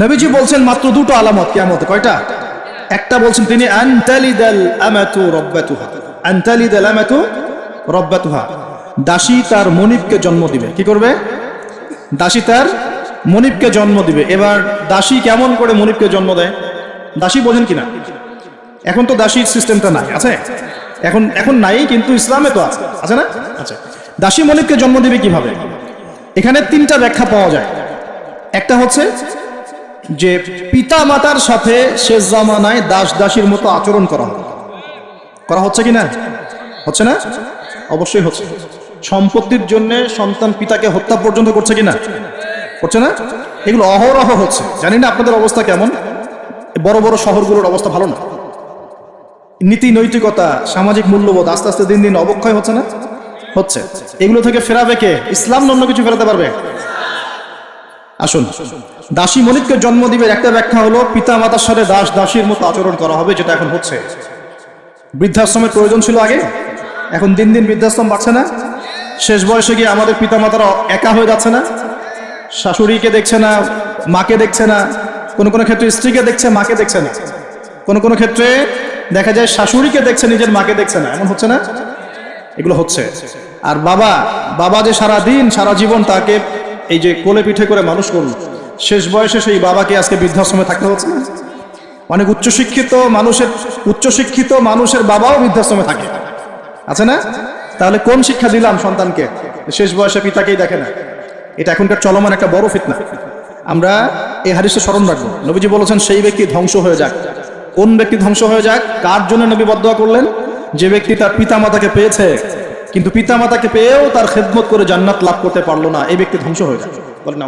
নবীজি বলছেন মাত্র দুটো আলামত কিয়ামতে, কয়টা? একটা বলছেন তিনি দাসী তার মনিবকে জন্ম দিবে। কি করবে? দাসী তার মনিবকে জন্ম দিবে। এবার দাসী কেমন করে মনিবকে জন্ম দেয়? দাসী বোঝেন কিনা? এখন তো দাসীর সিস্টেমটা নাই, আছে? এখন এখন নাই, কিন্তু ইসলামে তো আছে। আছে না? আচ্ছা দাসী মনিবকে জন্ম দিবে কীভাবে? এখানে তিনটা ব্যাখ্যা পাওয়া যায়। একটা হচ্ছে যে পিতা মাতার সাথে শেষ জামানায় দাস দাসীর মতো আচরণ করা হবে করা হচ্ছে কি না? হচ্ছে না? অবশ্যই হচ্ছে। সম্পত্তির জন্য সন্তান পিতাকে হত্যা পর্যন্ত করছে কি না? করছে না? এগুলো অহরহ হচ্ছে। জানি না আপনাদের অবস্থা কেমন। বড় বড় শহরগুলোর অবস্থা ভালো না। নীতি নৈতিকতা, সামাজিক মূল্যবোধ আস্তে আস্তে দিন দিন অবক্ষয় হচ্ছে না? হচ্ছে। এগুলো থেকে ফেরাবে কে? ইসলাম অন্য কিছু ফেরাতে পারবে? আসুন। দাসী মনিককে জন্ম দিবে একটা ব্যাখ্যা হলো পিতা মাতার সাথে দাস দাসীর মতো আচরণ করা হবে, যেটা এখন হচ্ছে। বৃদ্ধাশ্রমের প্রয়োজন ছিল আগে, এখন দিন দিন বৃদ্ধাশ্রম বাড়ছে না। শেষ বয়সে গিয়ে আমাদের পিতা মাতারা একা হয়ে যাচ্ছে না। শাশুড়িকে দেখছে না, মাকে দেখছে না। কোনো কোনো ক্ষেত্রে স্ত্রীকে দেখছে, মাকে দেখছে না। কোনো কোনো ক্ষেত্রে দেখা যায় শাশুড়িকে দেখছে, নিজের মাকে দেখছে না। এমন হচ্ছে না? এগুলো হচ্ছে। আর বাবা বাবা যে সারা দিন সারা জীবন তাকে এই যে কোলে পিঠে করে মানুষ করুন শেষ বয়সে সেই বাবাকে আজকে বৃদ্ধাশ্রমে থাকতে হচ্ছে না? অনেক উচ্চশিক্ষিত মানুষের উচ্চশিক্ষিত মানুষের বাবাও বৃদ্ধাশ্রমে থাকে। আছে না? তাহলে কোন শিক্ষা দিলাম সন্তানকে? শেষ বয়সে পিতাকেই দেখে না। এটা এখনকার চলমান একটা বড় ফিতনা। আমরা এই হাদিসটা স্মরণ রাখব। নবীজি বলেছেন, সেই ব্যক্তি ধ্বংস হয়ে যাক। কোন ব্যক্তি ধ্বংস হয়ে যাক? কার জন্য নবী বদয়া করলেন? যে ব্যক্তি তার পিতা মাতাকে পেয়েছে কিন্তু পিতা মাতাকে পেয়েও তার খেদমত করে জান্নাত লাভ করতে পারল না, এই ব্যক্তি ধ্বংস হয়ে যায় বলেন।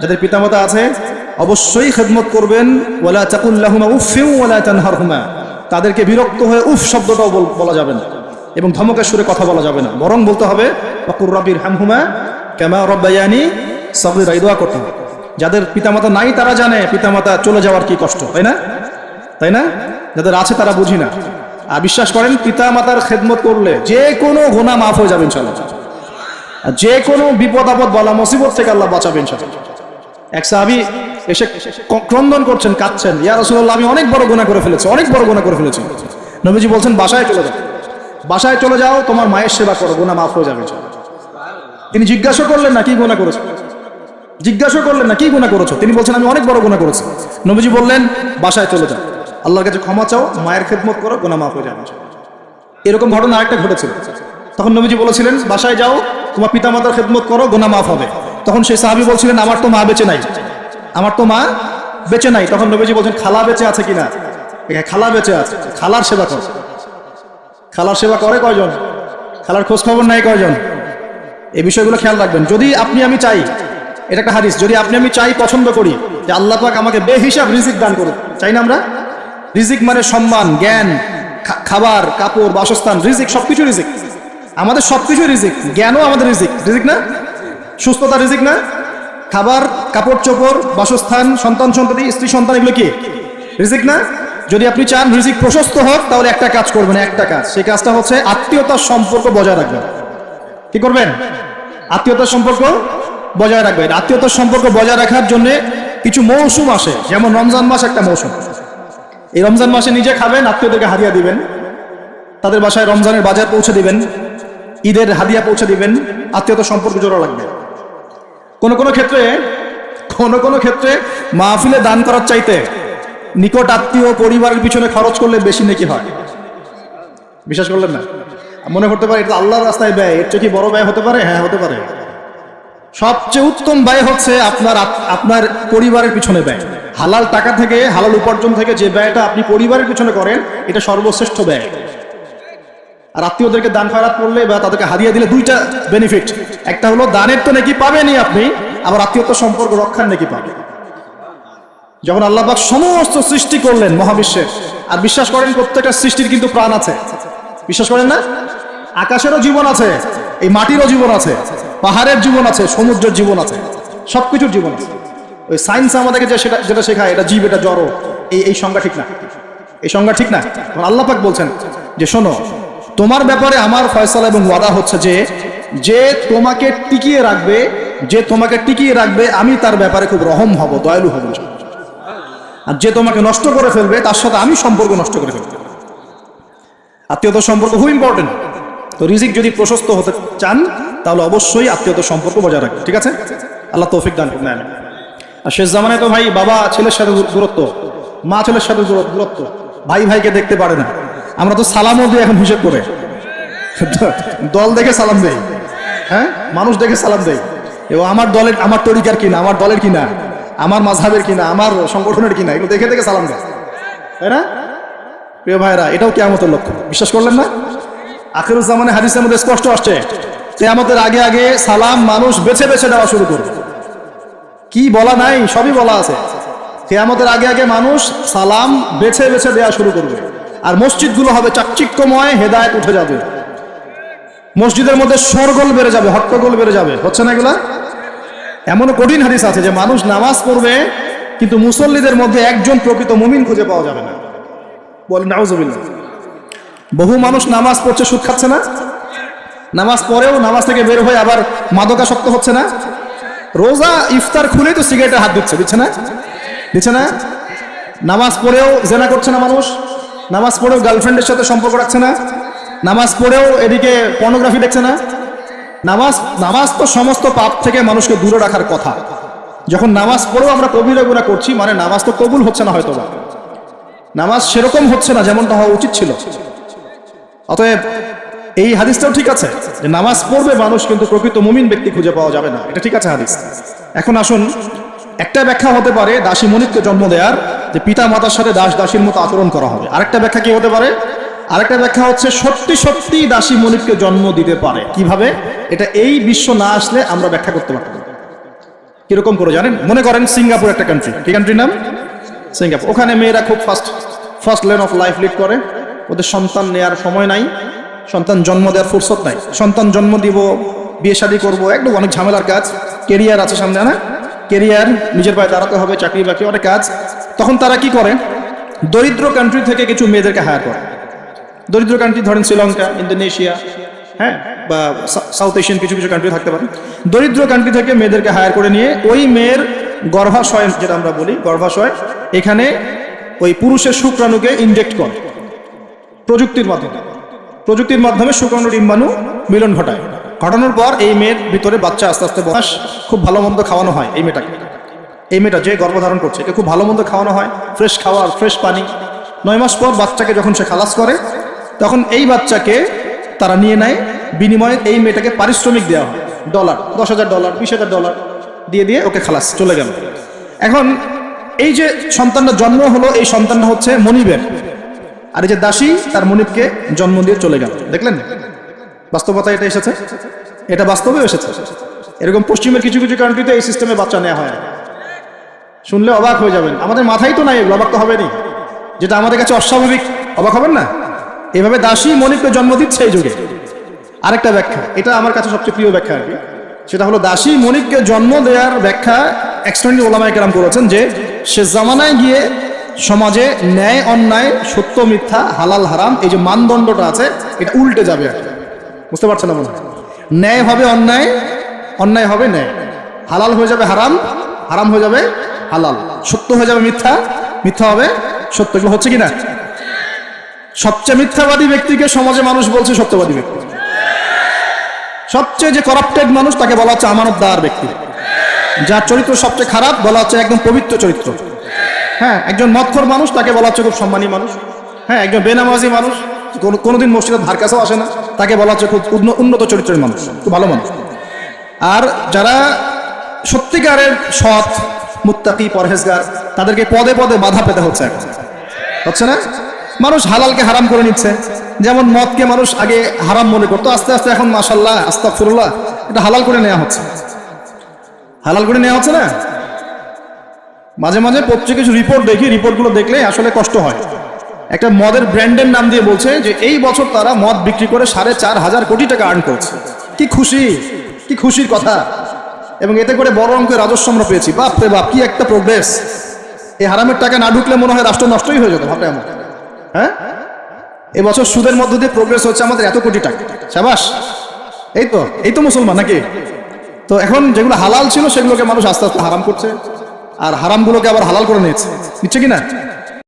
যাদের পিতামাতা আছে, অবশ্যই খেদমত করবেন, ওয়ালা চাকুল্লাহুমা উফিউ ওয়ালা তানহারহুমা। তাদেরকে বিরক্ত হয়ে উফ শব্দটাও বল- যাবে না। এবং ধমকের সুরে কথা বলা যাবে না। বরং বলতে হবে অকুর রবির হামহুমা কেমা রব্বায়ানি সবির দোয়া করতে হবে। যাদের পিতামাতা নাই তারা জানে, পিতামাতা চলে যাওয়ার কি কষ্ট, তাই না? তাই না? যাদের আছে তারা বুঝি না। বিশ্বাস করেন পিতা মাতার খেদমত করলে যে কোনো গোনা মাফ হয়ে যাবে ইনশাল্লাহ আর যে কোনো বিপদ আপদ বলা মুসিবত থেকে আল্লাহ বাঁচাবে ইনশাল্লাহ এক সাহাবি এসে ক্রন্দন করছেন, কাঁদছেন, ইয়া রাসূলুল্লাহ, আমি অনেক বড় গুনাহ করে ফেলেছি, অনেক বড় গুনাহ করে ফেলেছি। নবীজি বলছেন, বাসায় চলে যাও, বাসায় চলে যাও, তোমার মায়ের সেবা করো, গুনাহ মাফ হয়ে যাবে। তিনি জিজ্ঞাসা করলেন, না, কি গুনাহ করেছ? জিজ্ঞাসা করলেন, না, কি গুনাহ করেছ? তিনি বলছেন, আমি অনেক বড় গুনাহ করেছি। নবীজি বললেন, বাসায় চলে যাও। আল্লাহর কাছে ক্ষমা চাও, মায়ের খেদমত করো, গোনা মাফ হয়ে যাবে এরকম ঘটনা আরেকটা ঘটেছিল। তখন নবীজি বলেছিলেন, বাসায় যাও, তোমার পিতামাতার খেদমত করো, গোনা মাফ হবে। তখন সেই সাহাবি বলছিলেন, আমার তো মা বেঁচে নাই। আমার তো মা বেঁচে নাই। তখন নবীজি বলছেন, খালা বেঁচে আছে কিনা? খালা বেঁচে আছে। খালার সেবা কর। খালার সেবা করে কয়জন? খালার খোঁজ খবর নাই কয়জন? এই বিষয়গুলো খেয়াল রাখবেন। যদি আপনি, আমি চাই, এটা একটা হাদিস, যদি আপনি, আমি চাই, পছন্দ করি, যে আল্লাহ পাক আমাকে বেহিসাব রিজিক দান করুন চাই না আমরা? রিজিক মানে সম্মান, জ্ঞান খাবার, কাপড়, বাসস্থান, রিজিক, সবকিছু রিজিক। আমাদের সবকিছু রিজিক, জ্ঞানও আমাদের রিজিক। রিজিক না? সুস্থতা রিজিক না? খাবার, কাপড়, চোপড়, বাসস্থান, সন্তান সন্ততি স্ত্রী, সন্তান, এগুলো কি? রিজিক না? যদি আপনি চান রিজিক প্রশস্ত হোক, তাহলে একটা কাজ করবেন, একটা কাজ। সেই কাজটা হচ্ছে আত্মীয়তার সম্পর্ক বজায় রাখবেন কি করবেন? আত্মীয়তার সম্পর্ক বজায় রাখবেন। আত্মীয়তার সম্পর্ক বজায় রাখার জন্য কিছু মৌসুম আসে। যেমন রমজান মাস একটা মৌসুম। এই রমজান মাসে নিজে খাবেন, আত্মীয়দেরকে হাদিয়া দিবেন। তাদের বাসায় রমজানের বাজার পৌঁছে দিবেন, ঈদের হাদিয়া পৌঁছে দিবেন, আত্মীয়তার সম্পর্ক জোড়া লাগবে। কোনো কোনো ক্ষেত্রে, কোনো কোনো ক্ষেত্রে মাহফিলে দান করার চাইতে নিকট আত্মীয় পরিবারের পিছনে খরচ করলে বেশি নাকি হয়। বিশ্বাস করলেন না? মনে করতে পারে, এটা আল্লাহর রাস্তায় ব্যয়, এর চেয়ে কি বড় ব্যয় হতে পারে? হ্যাঁ হতে পারে। সবচেয়ে উত্তম ব্যয় হচ্ছে আপনার আপনার পরিবারের পিছনে ব্যয়। হালাল টাকা থেকে, হালাল উপার্জন থেকে যে ব্যয়টা আপনি পরিবারের পিছনে করেন, এটা সর্বশ্রেষ্ঠ ব্যয়। আর আত্মীয়দেরকে দান খয়রাত করলে বা তাদেরকে হারিয়ে দিলে দুইটা বেনিফিট একটা হলো দানের তো নাকি পাবেনই আপনি, আবার আত্মীয়তার সম্পর্ক রক্ষার নাকি পাবেন। যখন আল্লাহবাক সমস্ত সৃষ্টি করলেন মহাবিশ্বের, আর বিশ্বাস করেন প্রত্যেকটা সৃষ্টির কিন্তু প্রাণ আছে। বিশ্বাস করেন না? আকাশেরও জীবন আছে, এই মাটিরও জীবন আছে, পাহাড়ের জীবন আছে, সমুদ্রের জীবন আছে, সবকিছুর জীবন আছে। ওই সায়েন্স আমাদেরকে যে সেটা যেটা শেখায়, এটা জীব, এটা জড়ো, এই এই সংজ্ঞা ঠিক না। এই সংজ্ঞা ঠিক না? আল্লাহ পাক বলছেন যে, শোনো, তোমার ব্যাপারে আমার ফয়সালা এবং ওয়াদা হচ্ছে যে যে তোমাকে টিকিয়ে রাখবে, যে তোমাকে টিকিয়ে রাখবে, আমি তার ব্যাপারে খুব রহম হব, দয়ালু হব আর যে তোমাকে নষ্ট করে ফেলবে, তার সাথে আমি সম্পর্ক নষ্ট করে ফেলব। আত্মীয়তার সম্পর্ক খুব ইম্পর্টেন্ট তো রিজিক যদি প্রশস্ত হতে চান, তাহলে অবশ্যই আত্মীয়তার সম্পর্ক বজায় রাখবে ঠিক আছে? আল্লাহ তৌফিক দান করুন। আমিন। আর শেষ জামানায় তো ভাই বাবা ছেলের সাথে দূরত্ব, মা ছেলের সাথে দূরত্ব ভাই ভাইকে দেখতে পারে না। আমরা তো সালামও দিই এখন হিসেব করে। দল দেখে সালাম দেই। হ্যাঁ? মানুষ দেখে সালাম দেই। এবং আমার দলের আমার তরিকার কিনা, আমার দলের কিনা, আমার মাঝহাবের কিনা, আমার সংগঠনের কিনা, এগুলো দেখে দেখে সালাম দেয়। তাই না? প্রিয় ভাইরা এটাও কেয়ামতের লক্ষ্য। বিশ্বাস করলেন না? আখিরুজ্জামানে হাদিসের মধ্যে স্পষ্ট আসছে কেয়ামতের আগে আগে সালাম মানুষ বেছে বেছে দেওয়া শুরু করবে। কি বলা নাই, সবই বলা আছে। কেয়ামতের আগে আগে মানুষ সালাম বেছে বেছে দেওয়া শুরু করবে। আর মসজিদগুলো হবে চাকচিক্যময়, হেদায়েত উঠে যাবে। মসজিদের মধ্যে সরগোল বেড়ে যাবে, হট্টগোল বেড়ে যাবে। হচ্ছে না এগুলা? এমনও কঠিন হাদিস আছে যে মানুষ নামাজ পড়বে, কিন্তু মুসল্লিদের মধ্যে একজন প্রকৃত মুমিন খুঁজে পাওয়া যাবে না। বলেন নাউজুবিল্লাহ বহু মানুষ নামাজ পড়ছে, সুদ খাচ্ছে না? নামাজ পড়েও নামাজ থেকে বের হয়ে আবার মাদকাসক্ত হচ্ছে না? রোজা ইফতার খুলেই তো সিগারেটে হাত দিচ্ছে দিচ্ছে না? দিচ্ছে না? নামাজ পড়েও জেনা করছে না মানুষ? নামাজ পড়েও গার্লফ্রেন্ডের সাথে সম্পর্ক রাখছে না? নামাজ পড়েও এদিকে পর্নোগ্রাফি দেখছে না? নামাজ নামাজ তো সমস্ত পাপ থেকে মানুষকে দূরে রাখার কথা। যখন নামাজ পড়েও আমরা কবিরা গুণা করছি মানে নামাজ তো কবুল হচ্ছে না হয়তো বা নামাজ সেরকম হচ্ছে না যেমনটা হওয়া উচিত ছিল। অতএব এই হাদিসটাও ঠিক আছে যে নামাজ পড়বে মানুষ কিন্তু প্রকৃত মুমিন ব্যক্তি খুঁজে পাওয়া যাবে না। এটা ঠিক আছে হাদিস। এখন আসুন, একটা ব্যাখ্যা হতে পারে দাসী মনিককে জন্ম দেওয়ার যে পিতা মাতার সাথে দাস দাসীর মতো আচরণ করা হবে। আরেকটা ব্যাখ্যা কি হতে পারে? আরেকটা ব্যাখ্যা হচ্ছে, সত্যি সত্যি দাসী মনিককে জন্ম দিতে পারে। কীভাবে? এটা এই বিশ্ব না আসলে আমরা ব্যাখ্যা করতে পারতাম। কীরকম করে জানেন? মনে করেন সিঙ্গাপুর একটা কান্ট্রি কি কান্ট্রির নাম? সিঙ্গাপুর। ওখানে মেয়েরা খুব first first lane of life lead করে। ওদের সন্তান নেয়ার সময় নাই। সন্তান জন্ম দেওয়ার ফুরসত নাই। সন্তান জন্ম দিব, বিয়ে শাদী করব, একদম অনেক ঝামেলার কাজ। কেরিয়ার আছে সামনে, না? কেরিয়ার নিজের পায়ে দাঁড়াতে হবে, চাকরি বাকরি অনেক কাজ। তখন তারা কি করে? দরিদ্র কান্ট্রি থেকে কিছু মেয়েদেরকে হায়ার করে। দরিদ্র কান্ট্রি ধরেন শ্রীলঙ্কা, ইন্দোনেশিয়া হ্যাঁ? বা সাউথ এশিয়ান কিছু কিছু কান্ট্রি থাকতে পারে। দরিদ্র কান্ট্রি থেকে মেয়েদেরকে হায়ার করে নিয়ে ওই মেয়ের গর্ভাশয়, যেটা আমরা বলি, গর্ভাশয়, এখানে ওই পুরুষের শুক্রাণুকে ইনজেক্ট করে প্রযুক্তির মাধ্যমে। প্রযুক্তির মাধ্যমে শুক্রাণু ডিম্বাণু মিলন ঘটায়। ঘটানোর পর এই মেয়ের ভিতরে বাচ্চা আস্তে আস্তে বয়স খুব ভালো মন্দ খাওয়ানো হয় এই মেয়েটাকে। এই মেয়েটা যে গর্ভধারণ করছে, একে খুব ভালো মন্দ খাওয়ানো হয় ফ্রেশ খাওয়ার ফ্রেশ পানি। নয় মাস পর বাচ্চাকে যখন সে খালাস করে, তখন এই বাচ্চাকে তারা নিয়ে নেয়। বিনিময়ে এই মেয়েটাকে পারিশ্রমিক দেওয়া হয়। ডলার দশ হাজার ডলার বিশ হাজার ডলার দিয়ে দিয়ে ওকে খালাস, চলে গেল। এখন এই যে সন্তানটা জন্ম হলো, এই সন্তানটা হচ্ছে মনিবের আর এই যে দাসী তার মনিবকে জন্ম দিয়ে চলে গেল। দেখলেন? বাস্তবতা এটা এসেছে। এটা বাস্তবে এসেছে। এরকম পশ্চিমের কিছু কিছু কান্ট্রিতে এই সিস্টেমে বাচ্চা নেওয়া হয়। শুনলে অবাক হয়ে যাবেন। আমাদের মাথায় তো নাই এগুলো, অবাক তো হবেনি যেটা আমাদের কাছে অস্বাভাবিক অবাক হবেন না? এভাবে দাসী মনিবকে জন্ম দিচ্ছে এই যুগে। আরেকটা ব্যাখ্যা এটা আমার কাছে সবচেয়ে প্রিয় ব্যাখ্যা আর কি। সেটা হলো দাসী মনিককে জন্ম দেওয়ার ব্যাখ্যা এক্সটেন্ডেড ওলামায় কেরাম করেছেন যে সে জামানায় গিয়ে সমাজে ন্যায়, অন্যায়, সত্য, মিথ্যা, হালাল, হারাম, এই যে মানদণ্ডটা আছে, এটা উল্টে যাবে আর বুঝতে পারছেন না ন্যায় হবে অন্যায় অন্যায় হবে ন্যায়। হালাল হয়ে যাবে হারাম হারাম হয়ে যাবে হালাল। সত্য হয়ে যাবে মিথ্যা মিথ্যা হবে সত্য। এগুলো হচ্ছে কি না সবচেয়ে মিথ্যাবাদী ব্যক্তিকে সমাজে মানুষ বলছে সত্যবাদী ব্যক্তি। সবচেয়ে যে করাপ্টেড মানুষ তাকে বলা হচ্ছে আমানতদার ব্যক্তি। যার চরিত্র সবচেয়ে খারাপ, বলা হচ্ছে একদম পবিত্র চরিত্র। হ্যাঁ একজন মৎখর মানুষ তাকে বলা হচ্ছে খুব সম্মানী মানুষ। হ্যাঁ একজন বেনামাজি মানুষ, কোনো, কোনোদিন মসজিদের ধার কাছেও আসে না, তাকে বলা হচ্ছে খুব উন্নত চরিত্রের মানুষ, খুব ভালো মানুষ। আর যারা সত্যিকারের সৎ, মুত্তাকি, পরহেজগার, তাদেরকে পদে পদে বাধা পেতে হচ্ছে এখন। হচ্ছে না? মানুষ হালালকে হারাম করে নিচ্ছে। যেমন মদকে মানুষ আগে হারাম মনে করতো, আস্তে আস্তে এখন মাসাল্লাহ আস্তাফিরুল্লাহ এটা হালাল করে নেওয়া হচ্ছে। হালাল করে নেওয়া হচ্ছে না? মাঝে মাঝে প্রত্যেক কিছু রিপোর্ট দেখি রিপোর্টগুলো দেখলে আসলে কষ্ট হয়। একটা মদের ব্র্যান্ডের নাম দিয়ে বলছে যে, এই বছর তারা মদ বিক্রি করে সাড়ে চার হাজার কোটি টাকা আর্ন করছে। কি খুশি, কি খুশির কথা। এবং এতে করে বড় অঙ্কের রাজস্ব আমরা পেয়েছি। বাপ রে বাপ, কি একটা প্রোগ্রেস এই হারামের টাকা না ঢুকলে মনে হয় রাষ্ট্র নষ্টই হয়ে যেত, ভাবটা এমন। হ্যাঁ? এবছর সুদের মধ্য দিয়ে প্রোগ্রেস হচ্ছে আমাদের এত কোটি টাকা। সাবাস, এই তো এই তো মুসলমান নাকি? তো এখন যেগুলো হালাল ছিল সেগুলোকে মানুষ আস্তে আস্তে হারাম করছে। আর হারামগুলোকে আবার হালাল করে নিয়েছে। নিচ্ছে কি না?